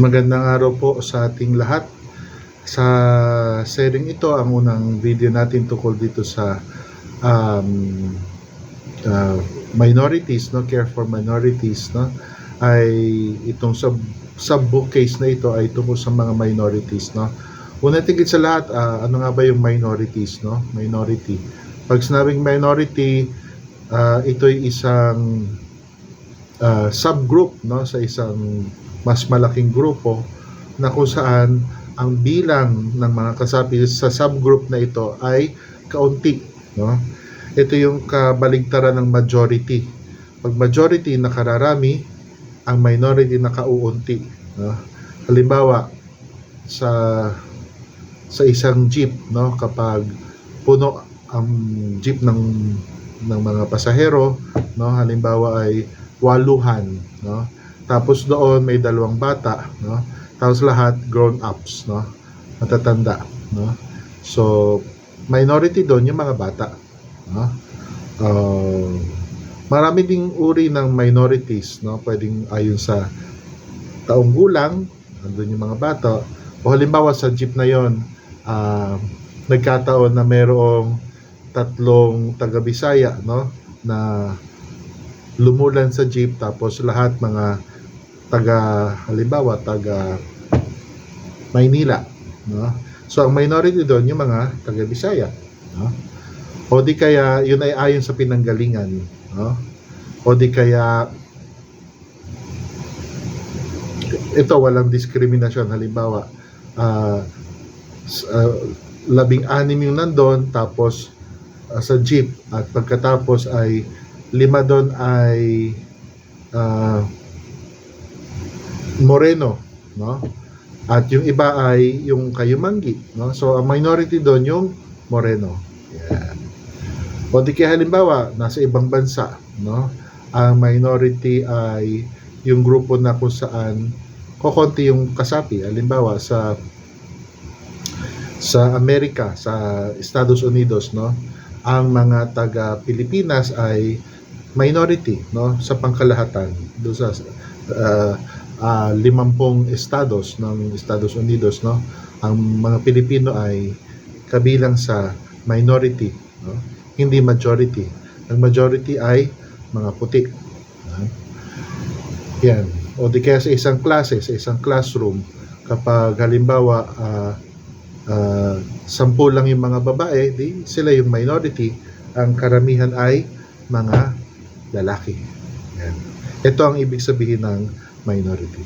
Magandang araw po sa ating lahat. Sa sharing ito, ang unang video natin tungkol dito sa um, uh, minorities, no, care for minorities, no, ay itong sub sub-book case na ito ay tungkol sa mga minorities, no. Una tigit sa lahat, ah, ano nga ba yung minorities, no? Minority. Pag sinabing minority, ah, ito ay isang uh, subgroup no sa isang mas malaking grupo na kung saan ang bilang ng mga kasapi sa subgroup na ito ay kaunti no? Ito yung kabaligtaran ng majority. Pag majority nakararami ang minority nakauunti no? Halimbawa sa sa isang jeep no? Kapag puno ang jeep ng ng mga pasahero no? Halimbawa ay waluhan, no? Tapos doon may dalawang bata, no? Tapos lahat grown ups, no? Matatanda, no? So minority doon yung mga bata, no? Uh, marami ding uri ng minorities, no? Pwedeng ayon sa taong gulang, andun yung mga bata. O halimbawa sa jeep na yon, ah, nagkataon na merong tatlong taga Bisaya, no? Na lumulan sa jeep tapos lahat mga taga halimbawa taga Maynila no? So ang minority doon yung mga taga Bisaya no? O di kaya yun ay ayon sa pinanggalingan no? O di kaya ito walang diskriminasyon. Halimbawa ah s- ah, labing anim yung nandun tapos ah, sa jeep. At pagkatapos ay lima doon ay ah, moreno, no? At yung iba ay yung kayumanggi, no? So ang minority doon yung moreno. Yan. O di kaya halimbawa, nasa ibang bansa, no? Ang minority ay yung grupo na kung saan kokonti yung kasapi. Halimbawa sa sa Amerika, sa Estados Unidos, no? Ang mga taga Pilipinas ay minority no sa pangkalahatan do sa uh, uh, limampung estados ng Estados Unidos no ang mga Pilipino ay kabilang sa minority no hindi majority. Ang majority ay mga puti. No? yan. O di kaya sa isang klase sa isang classroom kapag halimbawa uh, uh, sampu lang yung mga babae di sila yung minority. Ang karamihan ay mga lalaki. Yan. Ito ang ibig sabihin ng minority.